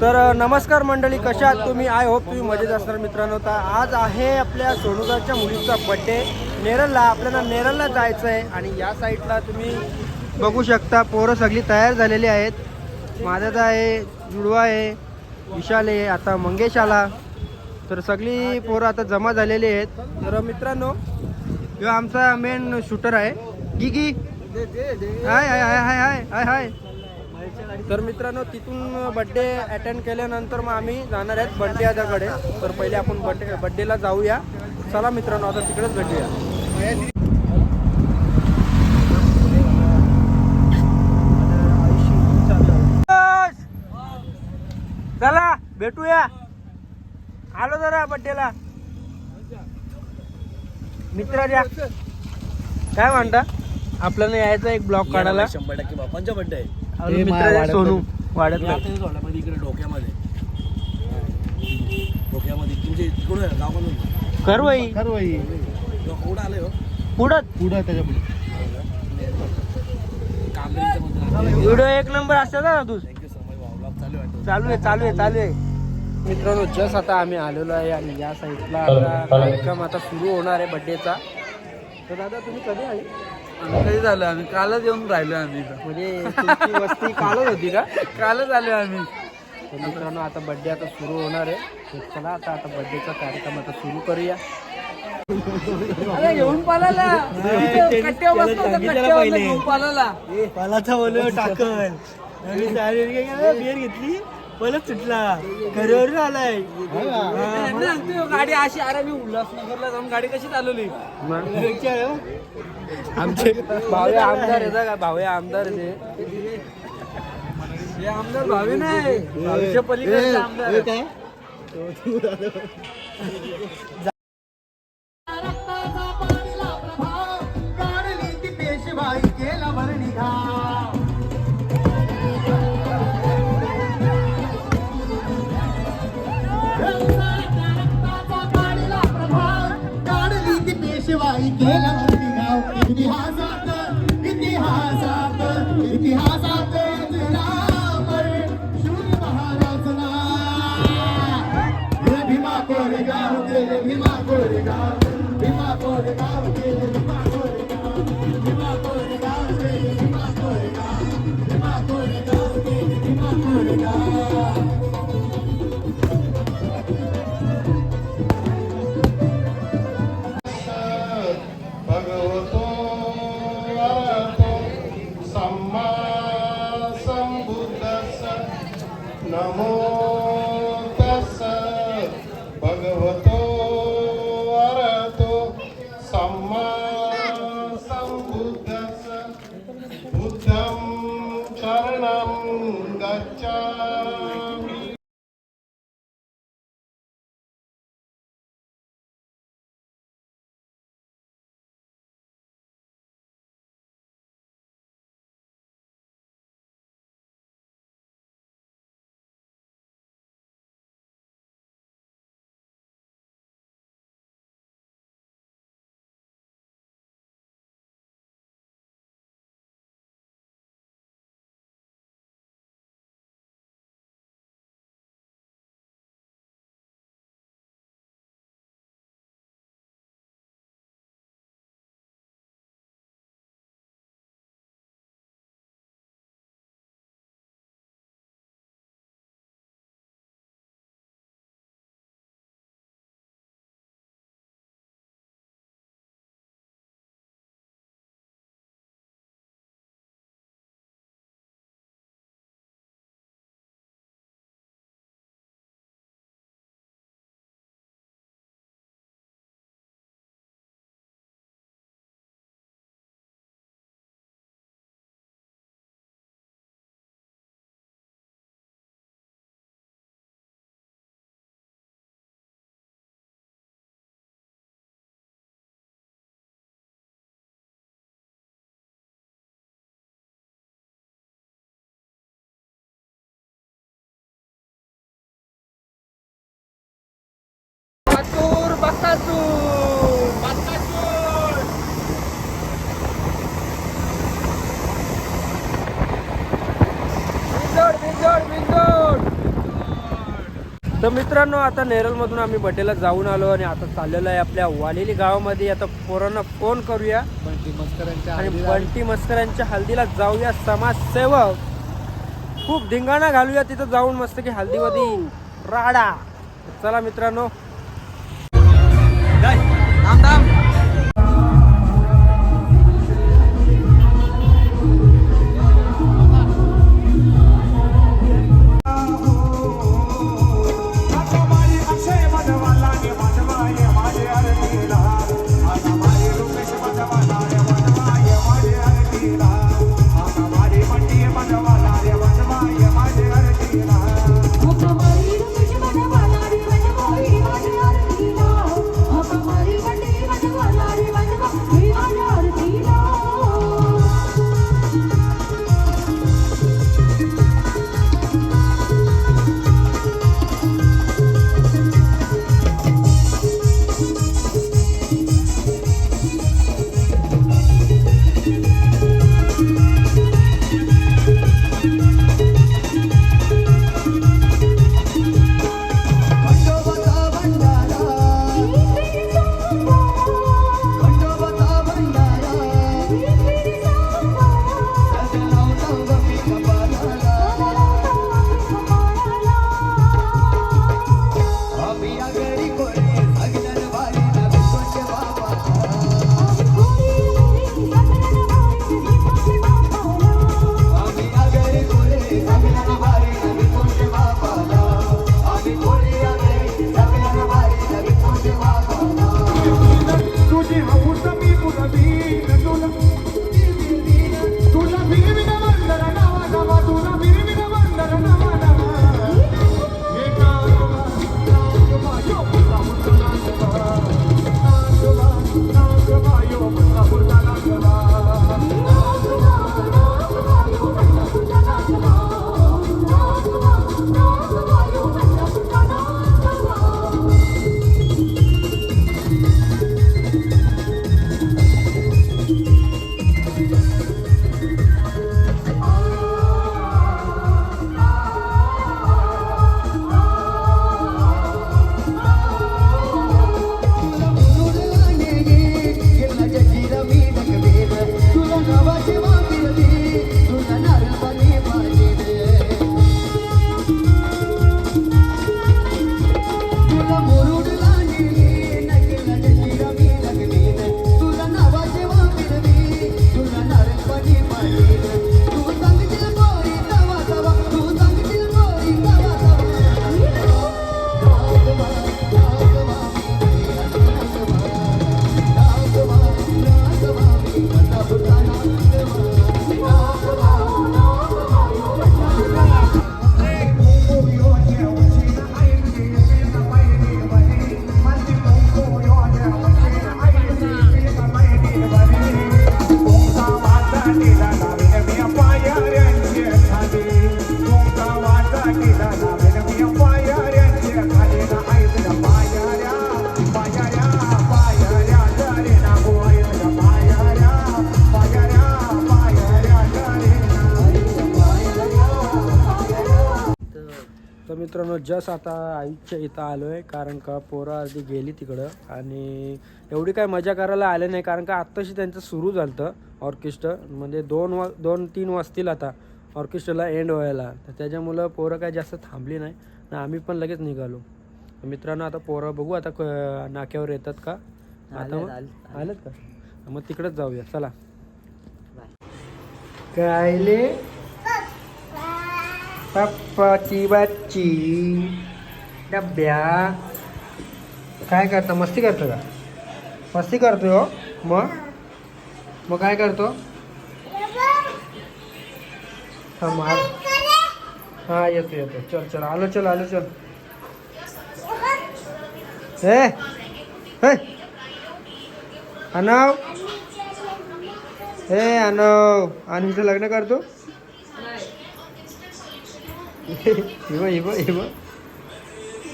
तर नमस्कार मंडळी कशा आहात तुम्ही? आय होप तुम्ही मजेत असणार मित्रांनो. तर आज आहे आपल्या सोनुदाच्या मुलीचा बड्डे नेरलला आपल्याला नेरलला जायचं आहे आणि या साईडला तुम्ही बघू शकता पोरं सगळी तयार झालेली आहेत. माझ्यात आहे जुडवा आहे विशाल आहे आता मंगेश आला. तर सगळी पोरं आता जमा झालेली आहेत. तर मित्रांनो ह्यो आमचा मेन शूटर आहे. Gigi hi hi hi hi hi hi hi. तर मित्रांनो तिथून बड्डे अटेंड केल्यानंतर मग आम्ही जाणार आहेत बड्डे याच्याकडे तर पहिले आपण बड्डे बड्डेला जाऊया. चला मित्रांनो आता तिकडेच भेटूया. चला भेटूया. आलो जरा बड्डेला मित्राच्या काय म्हणता? आपल्याला यायचं एक ब्लॉग काढायला. शंभर टक्के बापांच्या बड्डे आहे आपले मित्र आहे सोनू. वाढत इकडे डोक्यामध्ये. डोक्यामध्ये. तुमचे तिकडून आहे, करवई कुठं आले हो? पुढं. पुढं त्याच्या पुढे. मध्ये व्हिडिओ एक नंबर असतात ना तू थँक्यू सो मच चालू वाटतो. चालू आहे चालू आहे चालू आहे. मित्रांनो जस्ट आता आम्ही आलेलो आहे आणि या साईडला आता कार्यक्रम आता सुरू होणार आहे बड्डेचा तर दादा तुम्ही कधी आले? कधी झालं? आम्ही कालच येऊन राहिलो आम्ही इथं. म्हणजे तुमची वस्ती कालच होती का? कालच आलो आम्ही. तर मित्रांनो आता बड्डे आता सुरू होणार आहे. तर चला आता आता बड्डेचा कार्यक्रम आता सुरू करूया. घेऊन पालाला. घेऊन पालाला. पालाचा बोललो टाकल. बिअर घेतली? परत सुटला घरावर आलाय. गाडी अशी अरे मी उल्हासनगरला जाऊन गाडी कशी चालवली? आमचे भावे आमदार आहे का भावे आमदार. हे आमदार भावी नाही. भावीच्या पलीकडे आमदार आहे. Hare गच्छामि तर मित्रांनो आता नेरळमधून आम्ही बड्डेला जाऊन आलो आणि आता चाललेलो आहे आपल्या वालेली गावामध्ये. आता पोरांना फोन करूया. ती मस्करांच्या आणि बंटी मस्करांच्या हल्दीला जाऊया समाजसेवक. खूप धिंगाणा घालूया तिथं जाऊन मस्त की हल्दीमध्ये राडा. चला मित्रांनो जस्ट आता आईच्या इथं आलो आहे कारण का पोरं अर्धी गेली तिकडं. आणि एवढी काय मजा करायला आले नाही कारण का आत्ताशी त्यांचं सुरू झालं होतं ऑर्केस्ट्रा. म्हणजे दोन वा दोन तीन वाजतील आता ऑर्केस्ट्राला एंड व्हायला. तर त्याच्यामुळं पोरं काय जास्त थांबली नाही. आणि आम्ही पण लगेच निघालो. तर मित्रांनो आता पोरं बघू आता नाक्यावर येतात का? आता आलेत का? मग तिकडंच जाऊया. चला. कायले पप्पाची बच्ची डब्या. काय करता? मस्ती करतो का? मस्ती करतोय हो. मग? मग काय करतो? हा मग हां येतो येतो. चल चल. आलो चल आलो चल. हे अनव. हे अनव. आणि लग्न करतो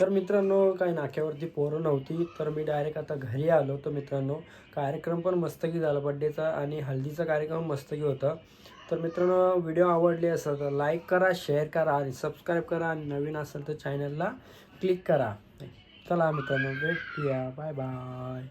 तर मित्रांनो काही नाक्यावरती पोरं नव्हती तर मी डायरेक्ट आता घरी आलो. तर मित्रांनो कार्यक्रम पण मस्तकी झाला बड्डेचा आणि हल्दीचा कार्यक्रम मस्तकी होता. तर मित्रांनो व्हिडिओ आवडले असेल तर लाईक करा शेअर करा आणि सबस्क्राईब करा. आणि नवीन असेल तर चॅनलला क्लिक करा. चला मित्रांनो भेटूया. Bye bye